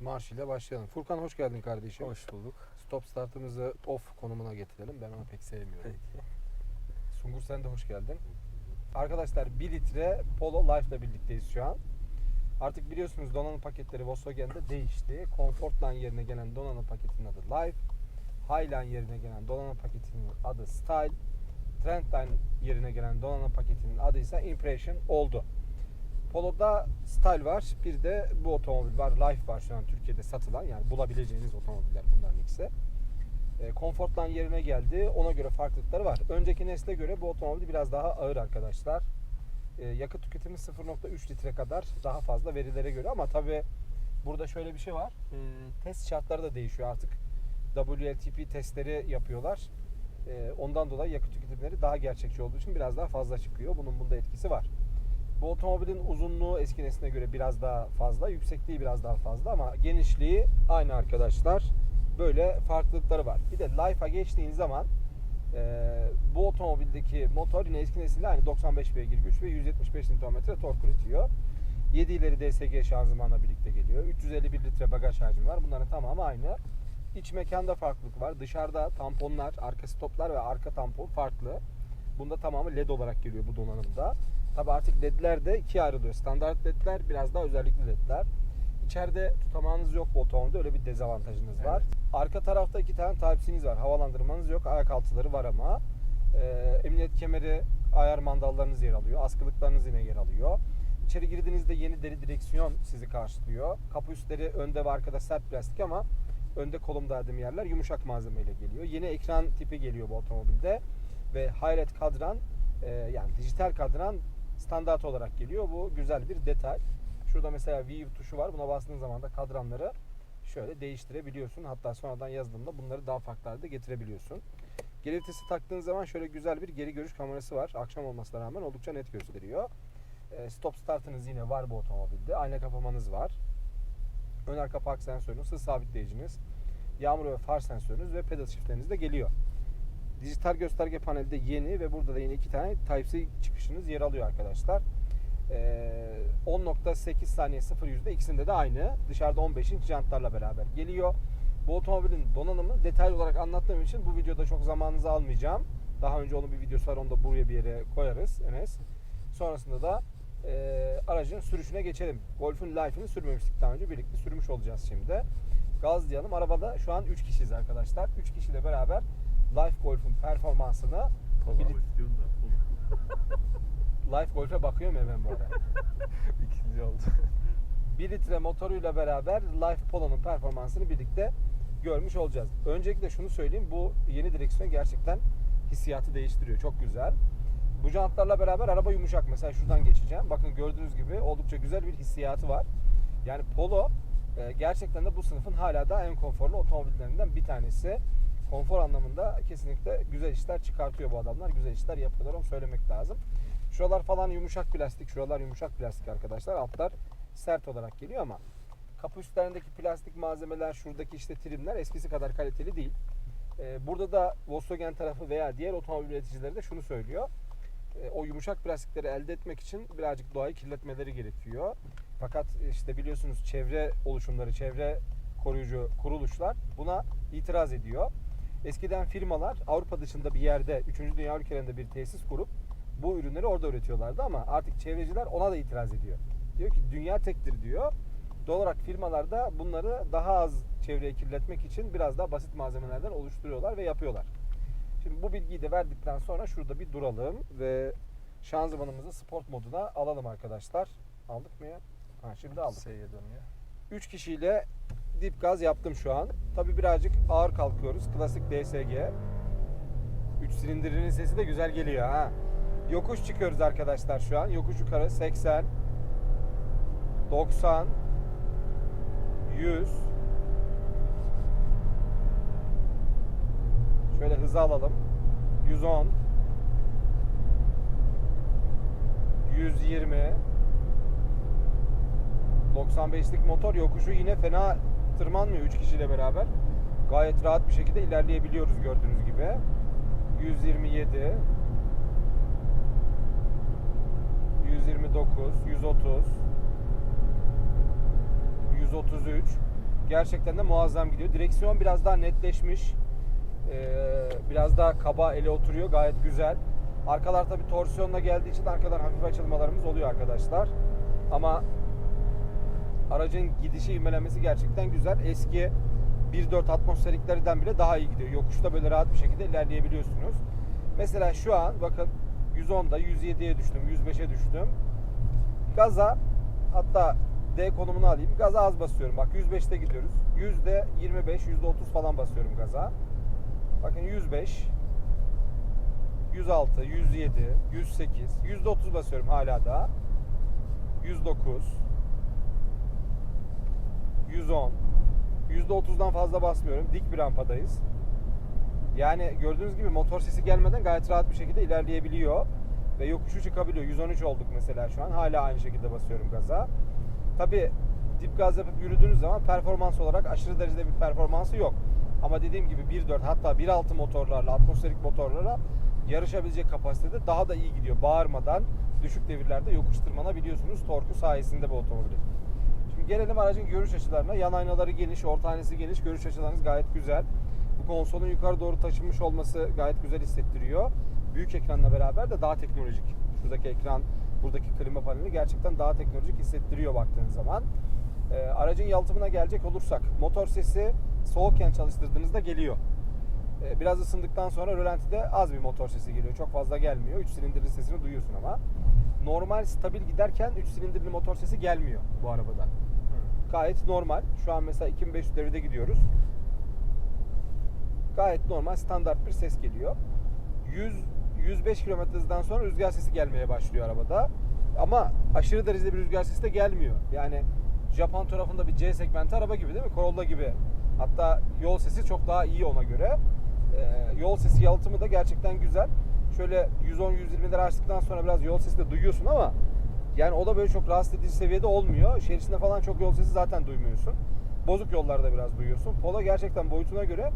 Marş ile başlayalım. Furkan hoş geldin kardeşim. Hoş bulduk. Stop startımızı off konumuna getirelim. Ben onu pek sevmiyorum. Peki. Sungur sen de hoş geldin. Arkadaşlar 1 litre Polo Life ile birlikteyiz şu an. Artık biliyorsunuz donanım paketleri Volkswagen'de değişti. Comfortline yerine gelen donanım paketinin adı Life. Highline yerine gelen donanım paketinin adı Style. Trendline yerine gelen donanım paketinin adı ise Impression oldu. Polo'da Style var. Bir de bu otomobil var. Life var şu an Türkiye'de satılan. Yani bulabileceğiniz otomobiller bunların ikisi. E, Comfortline yerine geldi. Ona göre farklılıkları var. Önceki nesle göre bu otomobil biraz daha ağır arkadaşlar. E, yakıt tüketimi 0.3 litre kadar daha fazla verilere göre ama tabi burada şöyle bir şey var. E, test şartları da değişiyor artık. WLTP testleri yapıyorlar. E, ondan dolayı yakıt tüketimleri daha gerçekçi olduğu için biraz daha fazla çıkıyor. Bunun bunda etkisi var. Bu otomobilin uzunluğu eski nesline göre biraz daha fazla, yüksekliği biraz daha fazla ama genişliği aynı arkadaşlar. Böyle farklılıkları var. Bir de Life'a geçtiğin zaman e, bu otomobildeki motor yine eski nesilde aynı 95 beygir güç ve 175 Nm tork üretiyor. 7 ileri DSG şanzımanla birlikte geliyor. 351 litre bagaj hacmi var. Bunların tamamı aynı. İç mekanda farklılık var. Dışarıda tamponlar, arka stoplar ve arka tampon farklı. Bunda tamamı LED olarak geliyor bu donanımda. Tabi artık ledler de ikiye ayrılıyor. Standart ledler biraz daha özellikli ledler. İçeride tutamağınız yok bu otomobilde öyle bir dezavantajınız var. Arka tarafta iki tane Type-C'niz var. Havalandırmanız yok. Ayak altıları var ama. Ee, emniyet kemeri, ayar mandallarınız yer alıyor. Askılıklarınız yine yer alıyor. İçeri girdiğinizde yeni deri direksiyon sizi karşılıyor. Kapı üstleri önde ve arkada sert plastik ama önde kolum dağıdığım yerler yumuşak malzemeyle geliyor. Yeni ekran tipi geliyor bu otomobilde ve Hayret kadran e, yani dijital kadran standart olarak geliyor. Bu güzel bir detay. Şurada mesela View tuşu var. Buna bastığın zaman da kadranları şöyle değiştirebiliyorsun. Hatta sonradan yazdığında bunları daha farklı halde getirebiliyorsun. Geri vitesi taktığın zaman şöyle güzel bir geri görüş kamerası var. Akşam olmasına rağmen oldukça net gösteriyor. E, Stop startınız yine var bu otomobilde. Ayna kapamanız var. Ön arka park sensörünüz, hız sabitleyiciniz, yağmur ve far sensörünüz ve pedal shiftleriniz de geliyor. Dijital gösterge paneli de yeni ve burada da yine iki tane Type-C çıkışınız yer alıyor arkadaşlar. Ee, 10.8 saniye 0 yüzde ikisinde de aynı. Dışarıda 15 inç jantlarla beraber geliyor. Bu otomobilin donanımını detaylı olarak anlattığım için bu videoda çok zamanınızı almayacağım. Daha önce onun bir videosu var onu da buraya bir yere koyarız Enes. Sonrasında da e, aracın sürüşüne geçelim. Golf'un Life'ini sürmemiştik daha önce. Birlikte sürmüş olacağız şimdi. Gazlayalım. Arabada şu an 3 kişiyiz arkadaşlar. 3 kişiyle beraber Life Golf'un performansını bir- istiyorsun da. Life Golf'e bakıyorum ya ben bu ara. İkinci oldu. 1 litre motoruyla beraber Life Polo'nun performansını birlikte görmüş olacağız. Öncelikle şunu söyleyeyim. Bu yeni direksiyon gerçekten hissiyatı değiştiriyor. Çok güzel. Bu jantlarla beraber araba yumuşak. Mesela şuradan geçeceğim. Bakın gördüğünüz gibi oldukça güzel bir hissiyatı var. Yani Polo e, gerçekten de bu sınıfın hala da en konforlu otomobillerinden bir tanesi. Konfor anlamında kesinlikle güzel işler çıkartıyor bu adamlar. Güzel işler yapıyorlar onu söylemek lazım. Şuralar falan yumuşak plastik. Şuralar yumuşak plastik arkadaşlar. Altlar sert olarak geliyor ama kapı üstlerindeki plastik malzemeler, şuradaki işte trimler eskisi kadar kaliteli değil. Ee, burada da Volkswagen tarafı veya diğer otomobil üreticileri de şunu söylüyor. Ee, o yumuşak plastikleri elde etmek için birazcık doğayı kirletmeleri gerekiyor. Fakat işte biliyorsunuz çevre oluşumları, çevre koruyucu kuruluşlar buna itiraz ediyor. Eskiden firmalar Avrupa dışında bir yerde, 3. Dünya ülkelerinde bir tesis kurup bu ürünleri orada üretiyorlardı ama artık çevreciler ona da itiraz ediyor. Diyor ki dünya tektir diyor. Doğal olarak firmalar da bunları daha az çevreyi kirletmek için biraz daha basit malzemelerden oluşturuyorlar ve yapıyorlar. Şimdi bu bilgiyi de verdikten sonra şurada bir duralım ve şanzımanımızı sport moduna alalım arkadaşlar. Aldık mı ya? Ha şimdi aldık. S'ye dönüyor. 3 kişiyle dip gaz yaptım şu an. Tabi birazcık ağır kalkıyoruz. Klasik DSG. 3 silindirinin sesi de güzel geliyor ha. Yokuş çıkıyoruz arkadaşlar şu an. Yokuş yukarı 80 90 100 Şöyle hızı alalım. 110 120 95'lik motor yokuşu yine fena tırmanmıyor 3 kişiyle beraber. Gayet rahat bir şekilde ilerleyebiliyoruz gördüğünüz gibi. 127 129 130 133 gerçekten de muazzam gidiyor. Direksiyon biraz daha netleşmiş. Ee, biraz daha kaba ele oturuyor. Gayet güzel. Arkalar tabii torsiyonla geldiği için arkadan hafif açılmalarımız oluyor arkadaşlar. Ama aracın gidişi ivmelenmesi gerçekten güzel. Eski 1.4 atmosferiklerden bile daha iyi gidiyor. Yokuşta böyle rahat bir şekilde ilerleyebiliyorsunuz. Mesela şu an bakın 110'da 107'ye düştüm, 105'e düştüm. Gaza hatta D konumunu alayım. Gaza az basıyorum. Bak 105'te gidiyoruz. %25, %30 falan basıyorum gaza. Bakın 105, 106, 107, 108, %30 basıyorum hala da. 109, 110, %30'dan fazla basmıyorum. Dik bir rampadayız. Yani gördüğünüz gibi motor sesi gelmeden gayet rahat bir şekilde ilerleyebiliyor. Ve yokuşu çıkabiliyor. 113 olduk mesela şu an. Hala aynı şekilde basıyorum gaza. Tabi dip gaz yapıp yürüdüğünüz zaman performans olarak aşırı derecede bir performansı yok. Ama dediğim gibi 1.4 hatta 1.6 motorlarla, atmosferik motorlara yarışabilecek kapasitede daha da iyi gidiyor. Bağırmadan düşük devirlerde yokuş tırmanabiliyorsunuz torku sayesinde bu otomobilin. Gelelim aracın görüş açılarına. Yan aynaları geniş, orta aynası geniş. Görüş açılarınız gayet güzel. Bu konsolun yukarı doğru taşınmış olması gayet güzel hissettiriyor. Büyük ekranla beraber de daha teknolojik. Şuradaki ekran, buradaki klima paneli gerçekten daha teknolojik hissettiriyor baktığınız zaman. Ee, aracın yalıtımına gelecek olursak, motor sesi soğukken çalıştırdığınızda geliyor. Ee, biraz ısındıktan sonra rölantide az bir motor sesi geliyor. Çok fazla gelmiyor. 3 silindirli sesini duyuyorsun ama. Normal stabil giderken 3 silindirli motor sesi gelmiyor bu arabadan. Gayet normal. Şu an mesela 2500 devirde gidiyoruz. Gayet normal standart bir ses geliyor. 100 105 km hızdan sonra rüzgar sesi gelmeye başlıyor arabada. Ama aşırı derecede bir rüzgar sesi de gelmiyor. Yani Japon tarafında bir C segmenti araba gibi değil mi? Corolla gibi. Hatta yol sesi çok daha iyi ona göre. Ee, yol sesi yalıtımı da gerçekten güzel. Şöyle 110-120'leri açtıktan sonra biraz yol sesi de duyuyorsun ama yani o da böyle çok rahatsız edici seviyede olmuyor. Şehir içinde falan çok yol sesi zaten duymuyorsun. Bozuk yollarda biraz duyuyorsun. Polo gerçekten boyutuna göre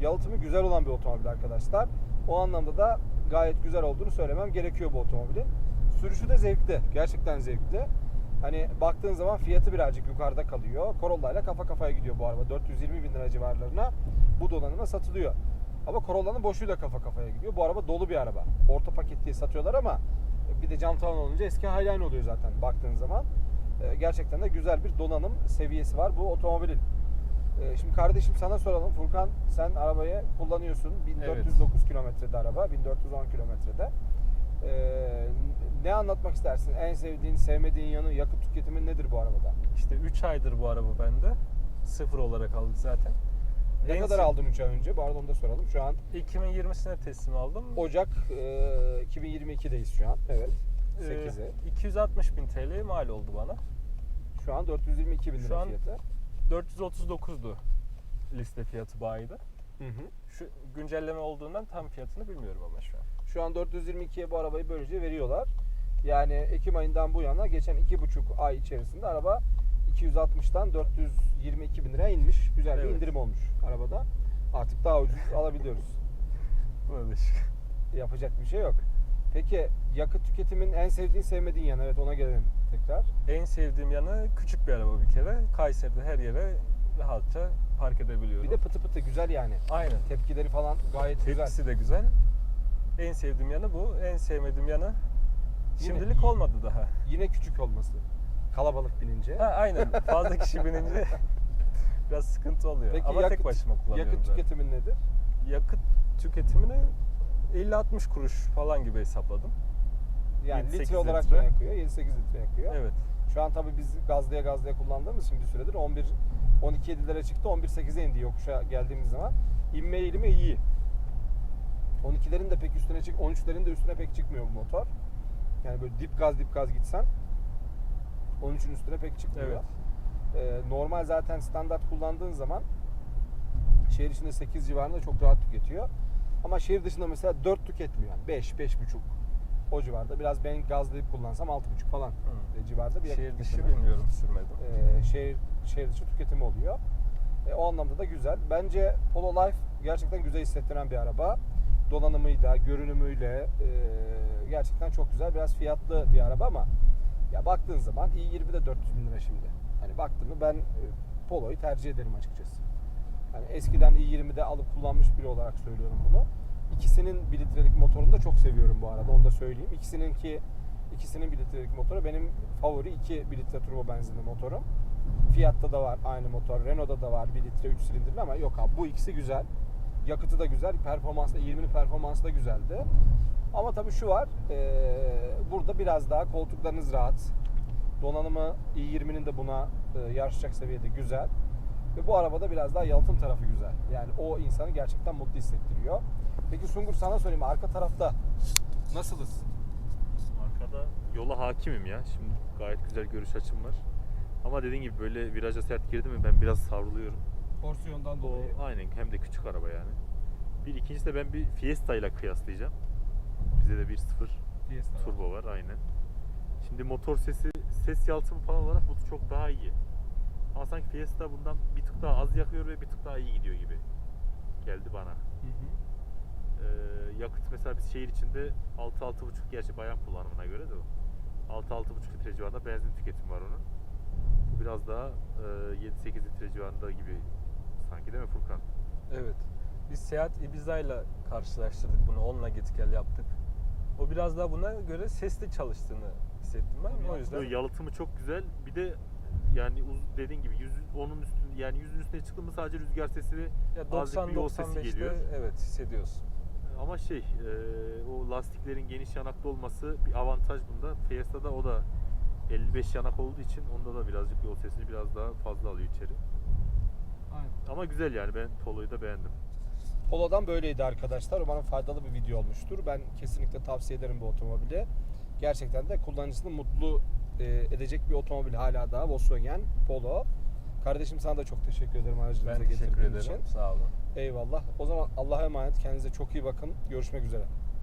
yalıtımı güzel olan bir otomobil arkadaşlar. O anlamda da gayet güzel olduğunu söylemem gerekiyor bu otomobilin. Sürüşü de zevkli. Gerçekten zevkli. Hani baktığın zaman fiyatı birazcık yukarıda kalıyor. Corolla ile kafa kafaya gidiyor bu araba. 420 bin lira civarlarına bu donanıma satılıyor. Ama Corolla'nın boşuyla kafa kafaya gidiyor. Bu araba dolu bir araba. Orta paket diye satıyorlar ama bir de cam tavan olunca eski Highline oluyor zaten baktığın zaman. Ee, Gerçekten de güzel bir donanım seviyesi var bu otomobilin. Ee, Şimdi kardeşim sana soralım. Furkan sen arabayı kullanıyorsun. 1409 kilometrede araba. 1410 kilometrede. Ee, ne anlatmak istersin? En sevdiğin, sevmediğin yanı, yakıt tüketimin nedir bu arabada? İşte 3 aydır bu araba bende. Sıfır olarak aldık zaten. Ne En kadar aldın 3 ay önce? Arada onu da soralım. Şu an 2020'sine teslim aldım. Ocak e, 2022'deyiz şu an. Evet. Ee, 8'e. 260 bin TL mal oldu bana. Şu an 422 bin Şu lira an- fiyatı. 439'du liste fiyatı bayide. Hı hı. Şu güncelleme olduğundan tam fiyatını bilmiyorum ama şu an. Şu an 422'ye bu arabayı böylece veriyorlar. Yani Ekim ayından bu yana geçen iki buçuk ay içerisinde araba 260'tan 422 bin liraya inmiş. Güzel bir Evet. indirim olmuş arabada. Artık daha ucuz alabiliyoruz. Şükür. Yapacak bir şey yok. Peki yakıt tüketimin en sevdiğin sevmediğin yanı evet ona gelelim tekrar. En sevdiğim yanı küçük bir araba bir kere. Kayseri'de her yere rahatça park edebiliyorum. Bir de pıtı pıtı güzel yani. Aynen. Tepkileri falan gayet güzel. Tepkisi de güzel. En sevdiğim yanı bu. En sevmediğim yanı Yine- şimdilik olmadı daha. Yine küçük olması. Kalabalık binince. Ha, aynen. Fazla kişi binince biraz sıkıntı oluyor. Peki Ama yakıt, tek başıma kullanıyorum yakıt zaten. tüketimin nedir? Yakıt tüketimini 50-60 kuruş falan gibi hesapladım. Yani 7-8 litre olarak litre. ne yakıyor? 7-8 litre yakıyor. Evet. Şu an tabii biz gazlıya gazlıya kullandığımız için bir süredir 11 12 7'lere çıktı. 11 8'e indi yokuşa geldiğimiz zaman. İnme eğilimi iyi. 12'lerin de pek üstüne çık 13'lerin de üstüne pek çıkmıyor bu motor. Yani böyle dip gaz dip gaz gitsen 13'ün üstüne pek çıkmıyor. Evet. Ee, normal zaten standart kullandığın zaman şehir içinde 8 civarında çok rahat tüketiyor. Ama şehir dışında mesela 4 tüketmiyor. Yani 5 5,5 o civarda. Biraz ben gazlayıp kullansam 6,5 falan Hı. e, civarda bir Şehir dışı tüketimi. bilmiyorum sürmedim. Ee, şehir, şehir dışı tüketimi oluyor. E, o anlamda da güzel. Bence Polo Life gerçekten güzel hissettiren bir araba. Donanımıyla, görünümüyle e, gerçekten çok güzel. Biraz fiyatlı bir araba ama ya baktığın zaman i20 de 400 bin lira şimdi. Hani baktın mı ben e, Polo'yu tercih ederim açıkçası. Yani eskiden i20'de alıp kullanmış biri olarak söylüyorum bunu. İkisinin 1 litrelik motorunu da çok seviyorum bu arada. Onu da söyleyeyim. İkisinin ki ikisinin 1 litrelik motoru benim favori 2 1 litre turbo benzinli motorum. Fiat'ta da var aynı motor. Renault'da da var 1 litre 3 silindirli ama yok abi bu ikisi güzel. Yakıtı da güzel. Performansı da 20'nin performansı da güzeldi. Ama tabii şu var. eee, burada biraz daha koltuklarınız rahat. Donanımı i20'nin de buna e, yarışacak seviyede güzel. Ve bu arabada biraz daha yalıtım tarafı güzel. Yani o insanı gerçekten mutlu hissettiriyor. Peki Sungur sana sorayım arka tarafta nasılız? Arkada yola hakimim ya. Şimdi gayet güzel görüş açım var. Ama dediğin gibi böyle viraja sert girdi mi ben biraz savruluyorum. Porsiyondan O aynen hem de küçük araba yani. Bir ikincisi de ben bir Fiesta ile kıyaslayacağım. Bize de 1.0 turbo var aynen. Şimdi motor sesi, ses yalıtımı falan olarak bu çok daha iyi. Ama sanki Fiesta bundan bir tık daha az yakıyor ve bir tık daha iyi gidiyor gibi geldi bana. Ee, yakıt mesela biz şehir içinde 6-6,5 gerçi bayan kullanımına göre de o. 6-6,5 litre civarında benzin tüketimi var onun. Bu biraz daha e, 7-8 litre civarında gibi sanki değil mi Furkan? Evet. Biz Seat Ibiza ile karşılaştırdık bunu. Onunla git gel yaptık. O biraz daha buna göre sesli çalıştığını hissettim ben. O yüzden yalıtımı çok güzel. Bir de yani uz- dediğin gibi yüz, onun üstünde yani yüzün üstüne çıktı mı sadece rüzgar sesi ve ya azıcık bir yol sesi 90-95'te geliyor. evet hissediyorsun. Ama şey e, o lastiklerin geniş yanaklı olması bir avantaj bunda. Fiesta'da o da 55 yanak olduğu için onda da birazcık yol sesini biraz daha fazla alıyor içeri. Aynen. Ama güzel yani ben Polo'yu da beğendim. Polo'dan böyleydi arkadaşlar. Umarım faydalı bir video olmuştur. Ben kesinlikle tavsiye ederim bu otomobili. Gerçekten de kullanıcısını mutlu e, edecek bir otomobil hala daha Volkswagen Polo. Kardeşim sana da çok teşekkür ederim aracınıza Ben teşekkür getirdiğin ederim. için. Sağ olun. Eyvallah. O zaman Allah'a emanet. Kendinize çok iyi bakın. Görüşmek üzere.